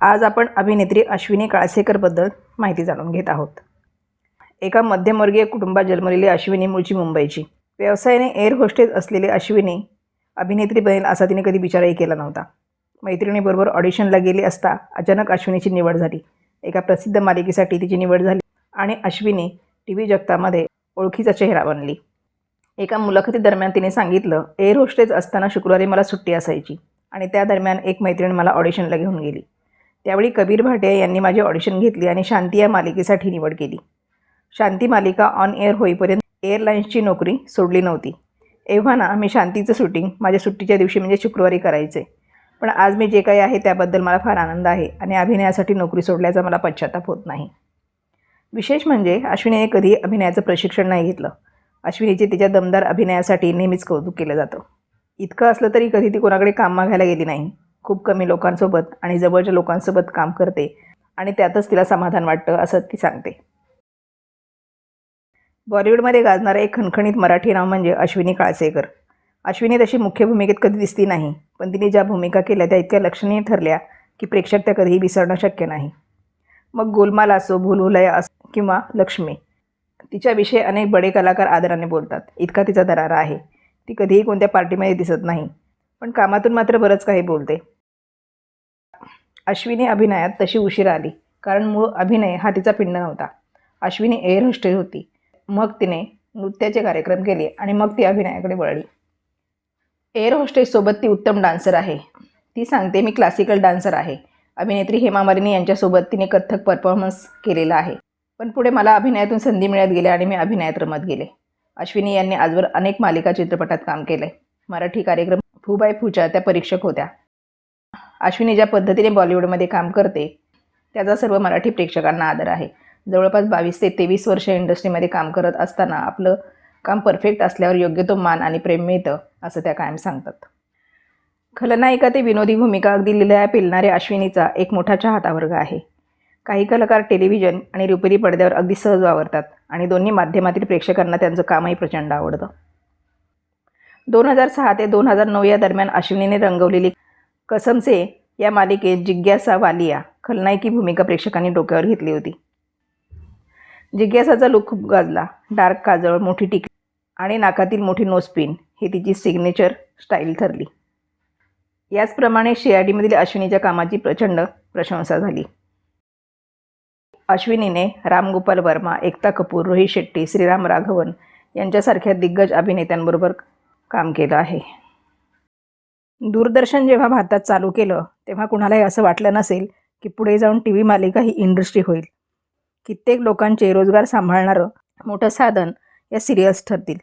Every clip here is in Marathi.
आज आपण अभिनेत्री अश्विनी काळसेकरबद्दल माहिती जाणून घेत आहोत. एका मध्यमवर्गीय कुटुंबात जन्मलेली अश्विनी मूळची मुंबईची. व्यवसायाने एअर होस्टेस असलेली अश्विनी अभिनेत्री बनेल असा तिने कधी विचारही केला नव्हता. मैत्रिणीबरोबर ऑडिशनला गेली असता अचानक अश्विनीची निवड झाली. एका प्रसिद्ध मालिकेसाठी तिची निवड झाली आणि अश्विनी टी व्ही जगतामध्ये ओळखीचा चेहरा बनली. एका मुलाखतीदरम्यान तिने सांगितलं एअर होस्टेस असताना शुक्रवारी मला सुट्टी असायची आणि त्या दरम्यान एक मैत्रीण मला ऑडिशनला घेऊन गेली. त्यावेळी कबीर भाटे यांनी माझी ऑडिशन घेतली आणि शांती या मालिकेसाठी निवड केली. शांती मालिका ऑन एअर होईपर्यंत एअरलाईन्सची नोकरी सोडली नव्हती. एव्हा ना मी शांतीचं शूटिंग माझ्या सुट्टीच्या दिवशी म्हणजे शुक्रवारी करायचे. पण आज मी जे काही आहे त्याबद्दल मला फार आनंद आहे आणि अभिनयासाठी नोकरी सोडल्याचा मला पश्चाताप होत नाही. विशेष म्हणजे अश्विनीने कधी अभिनयाचं प्रशिक्षण नाही घेतलं. अश्विनीचे तिच्या दमदार अभिनयासाठी नेहमीच कौतुक केलं जातं. इतकं असलं तरी कधी ती कोणाकडे काम मागायला गेली नाही. खूप कमी लोकांसोबत आणि जवळच्या लोकांसोबत काम करते आणि त्यातच तिला समाधान वाटतं असं ती सांगते. बॉलिवूडमध्ये गाजणारं एक खणखणीत मराठी नाव म्हणजे अश्विनी काळसेकर. अश्विनी तशी मुख्य भूमिकेत कधी दिसती नाही पण तिने ज्या भूमिका केल्या त्या इतक्या लक्षणीय ठरल्या की प्रेक्षक त्या कधीही विसरणं शक्य नाही. मग गोलमाल असो भूलभुलय असो किंवा लक्ष्मी तिच्याविषयी अनेक बडे कलाकार आदराने बोलतात. इतका तिचा दरारा आहे. ती कधीही कोणत्या पार्टीमध्ये दिसत नाही पण कामातून मात्र बरंच काही बोलते. अश्विनी अभिनयात तशी उशिरा आली कारण मूळ अभिनय हा तिचा पिंड नव्हता. अश्विनी एअर होस्टेल होती. मग तिने नृत्याचे कार्यक्रम केले आणि मग ती अभिनयाकडे वळली. एअर होस्टेससोबत ती उत्तम डान्सर आहे. ती सांगते मी क्लासिकल डान्सर आहे. अभिनेत्री हेमा मालिनी यांच्यासोबत तिने कथ्थक परफॉर्मन्स केलेला आहे. पण पुढे मला अभिनयातून संधी मिळत गेल्या आणि मी अभिनयात रमत गेले. अश्विनी यांनी आजवर अनेक मालिका चित्रपटात काम केले मराठी कार्यक्रम फूबाय फूच्या त्या परीक्षक होत्या. अश्विनी ज्या पद्धतीने बॉलिवूडमध्ये काम करते त्याचा सर्व मराठी प्रेक्षकांना आदर आहे. जवळपास बावीस ते तेवीस वर्ष इंडस्ट्रीमध्ये काम करत असताना आपलं काम परफेक्ट असल्यावर योग्य तो मान आणि प्रेम मिळतं असं त्या कायम सांगतात. खलनायिका ते विनोदी भूमिका अगदी लिलया पेलणाऱ्या अश्विनीचा एक मोठा चाहता वर्ग आहे. काही कलाकार टेलिव्हिजन आणि रुपेरी पडद्यावर अगदी सहज वावरतात आणि दोन्ही माध्यमातील प्रेक्षकांना त्यांचं कामही प्रचंड आवडतं. दोन हजार सहा ते दोन हजार नऊ या दरम्यान अश्विनीने रंगवलेली कसमसे या मालिकेत जिज्ञासा वालिया खलनायकी भूमिका प्रेक्षकांनी डोक्यावर घेतली होती. जिज्ञासाचा लुक खूप गाजला. डार्क काजळ मोठी टिक आणि नाकातील मोठी नोस्पिन ही तिची सिग्नेचर स्टाईल ठरली. याचप्रमाणे शिआयडीमधील अश्विनीच्या कामाची प्रचंड प्रशंसा झाली. अश्विनीने रामगोपाल वर्मा एकता कपूर रोहित शेट्टी श्रीराम राघवन यांच्यासारख्या दिग्गज अभिनेत्यांबरोबर काम केलं आहे. दूरदर्शन जेव्हा भारतात चालू केलं तेव्हा कुणालाही असं वाटलं नसेल की पुढे जाऊन टी व्ही मालिका ही इंडस्ट्री होईल. कित्येक लोकांचे रोजगार सांभाळणारं मोठं साधन या सिरियल्स ठरतील.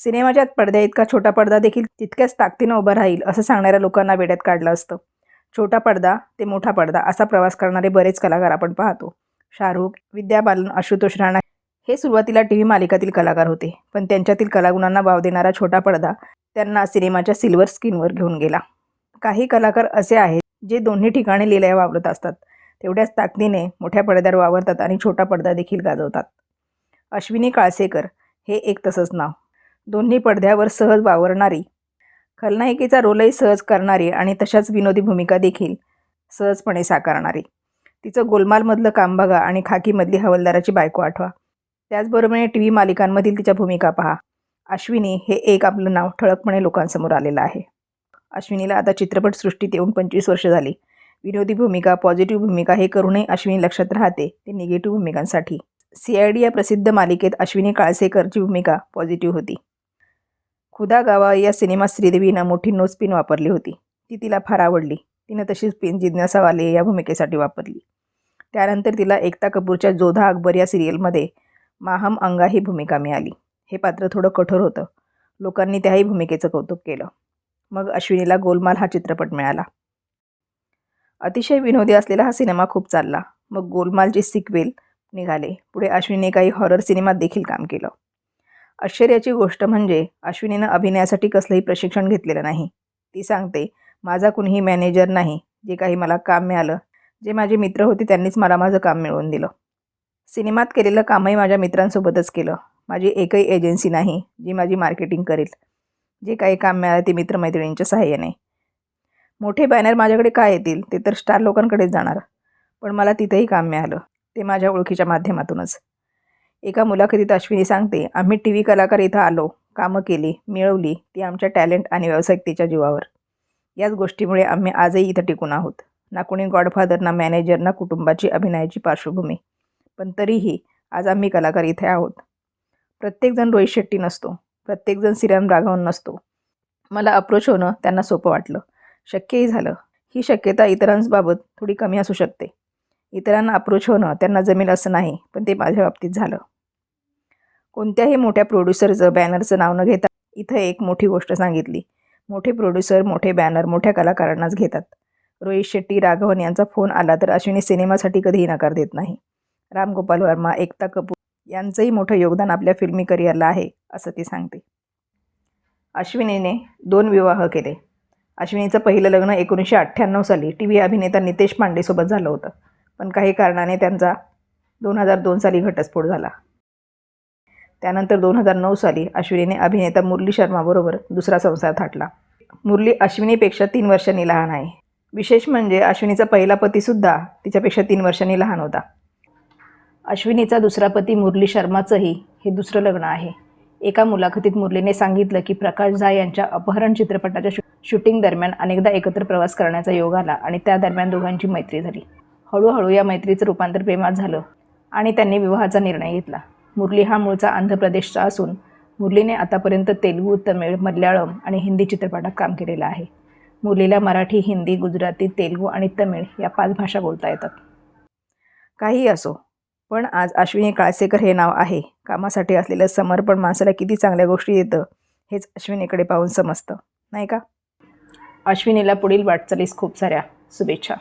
सिनेमाच्या पडद्या इतका छोटा पडदा देखील तितक्याच ताकदीनं उभा राहील असं सांगणाऱ्या लोकांना वेड्यात काढलं असतं. छोटा पडदा ते मोठा पडदा असा प्रवास करणारे बरेच कलाकार आपण पाहतो. शाहरुख विद्या बालन आशुतोष राणा हे सुरुवातीला टी व्ही मालिकातील कलाकार होते पण त्यांच्यातील कलागुणांना वाव देणारा छोटा पडदा त्यांना सिनेमाच्या सिल्वर स्क्रीनवर घेऊन गेला. काही कलाकार असे आहेत जे दोन्ही ठिकाणी लिलया वावरत असतात. तेवढ्याच ताकदीने मोठ्या पडद्यावर वावरतात आणि छोटा पडदा देखील गाजवतात. अश्विनी काळसेकर हे एक तसंच नाव. दोन्ही पडद्यावर सहज वावरणारी खलनायिकेचा रोलही सहज करणारी आणि तशाच विनोदी भूमिका देखील सहजपणे साकारणारी. तिचं गोलमालमधलं काम बघा आणि खाकीमधली हवलदाराची बायको आठवा. त्याचबरोबर टी व्ही मालिकांमधील तिच्या भूमिका पहा. अश्विनी हे एक आपलं नाव ठळकपणे लोकांसमोर आलेलं आहे. अश्विनीला आता चित्रपटसृष्टीत येऊन पंचवीस वर्ष झाली. विनोदी भूमिका पॉझिटिव्ह भूमिका हे करूनही अश्विनी लक्षात राहते ते निगेटिव्ह भूमिकांसाठी. सी आय डी या प्रसिद्ध मालिकेत अश्विनी काळसेकरची भूमिका पॉझिटिव्ह होती. खुदा गावा या सिनेमात श्रीदेवीनं मोठी नोज पिन वापरली होती. ती तिला फार आवडली. तिनं तशीच पिन जिज्ञासावाले या भूमिकेसाठी वापरली. त्यानंतर तिला एकता कपूरच्या जोधा अकबर या सिरियलमध्ये माहम अंगा ही भूमिका मिळाली. हे पात्र थोडं कठोर होतं. लोकांनी त्याही भूमिकेचं कौतुक केलं. मग अश्विनीला गोलमाल हा चित्रपट मिळाला. अतिशय विनोदी असलेला हा सिनेमा खूप चालला. मग गोलमालची सिक्वेल निघाले. पुढे अश्विनीने काही हॉरर सिनेमात देखील काम केलं. आश्चर्याची गोष्ट म्हणजे अश्विनीनं अभिनयासाठी कसलंही प्रशिक्षण घेतलेलं नाही. ती सांगते माझा कुणीही मॅनेजर नाही जे काही मला काम मिळालं. जे माझे मित्र होते त्यांनीच मला माझं काम मिळवून दिलं. सिनेमात केलेलं कामही माझ्या मित्रांसोबतच केलं. माझी एकही एजन्सी नाही जी माझी मार्केटिंग करेल. जे काही काम मिळालं ते मित्रमैत्रिणींच्या सहाय्याने. मोठे बॅनर माझ्याकडे काय येतील ते तर स्टार लोकांकडेच जाणार. पण मला तिथंही काम मिळालं ते माझ्या ओळखीच्या माध्यमातूनच. एका मुलाखतीत अश्विनी सांगते आम्ही टी व्ही कलाकार इथं आलो कामं केली मिळवली ती आमच्या टॅलेंट आणि व्यावसायिकतेच्या जीवावर. याच गोष्टीमुळे आम्ही आजही इथं टिकून आहोत. ना कोणी गॉडफादर ना मॅनेजर ना कुटुंबाची अभिनयाची पार्श्वभूमी. पण तरीही आज आम्ही कलाकार इथे आहोत. प्रत्येकजण रोहित शेट्टी नसतो. प्रत्येकजण श्रीराम राघवन नसतो. मला अप्रोच होणं त्यांना सोपं वाटलं. शक्यही झालं. ही शक्यता इतरांबाबत थोडी कमी असू शकते. इतरांना अप्रोच होणं त्यांना जमेल असं नाही पण ते माझ्या बाबतीत झालं. कोणत्याही मोठ्या प्रोड्युसरचं बॅनरचं नाव न घेता इथं एक मोठी गोष्ट सांगितली. मोठे प्रोड्युसर मोठे बॅनर मोठ्या कलाकारांनाच घेतात. रोहित शेट्टी राघवन यांचा फोन आला तर अश्विनी सिनेमासाठी कधीही नकार देत नाही. राम गोपाल वर्मा एकता कपूर यांचंही मोठं योगदान आपल्या फिल्मी करिअरला आहे असं ती सांगते. अश्विनीने दोन विवाह केले. अश्विनीचं पहिलं लग्न एकोणीसशे अठ्ठ्याण्णव साली टी व्ही अभिनेता नितेश पांडेसोबत झालं होतं. पण काही कारणाने त्यांचा दोन हजार दोन साली घटस्फोट झाला. त्यानंतर दोन हजार नऊ साली अश्विनीने अभिनेता मुरली शर्माबरोबर दुसरा संसार थाटला. मुरली अश्विनीपेक्षा तीन वर्षांनी लहान आहे. विशेष म्हणजे अश्विनीचा पहिला पतीसुद्धा तिच्यापेक्षा तीन वर्षांनी लहान होता. अश्विनीचा दुसरा पती मुरली शर्माचंही हे दुसरं लग्न आहे. एका मुलाखतीत मुरलीने सांगितलं की प्रकाश झा यांच्या अपहरण चित्रपटाच्या शू शूटिंग दरम्यान अनेकदा एकत्र प्रवास करण्याचा योग आला आणि त्या दरम्यान दोघांची मैत्री झाली. हळूहळू या मैत्रीचं रूपांतर प्रेमात झालं आणि त्यांनी विवाहाचा निर्णय घेतला. मुरली हा मूळचा आंध्र प्रदेशचा असून मुरलीने आतापर्यंत तेलुगू तमिळ मल्याळम आणि हिंदी चित्रपटात काम केलेलं आहे. मुरलीला मराठी हिंदी गुजराती तेलुगू आणि तमिळ या पाच भाषा बोलता येतात. काहीही असो पण आज अश्विनी काळसेकर हे नाव आहे. कामासाठी असलेलं समर्पण माणसाला किती चांगल्या गोष्टी देतं हेच अश्विनीकडे पाहून समजतं. नाही का? अश्विनीला पुढील वाटचालीस खूप साऱ्या शुभेच्छा.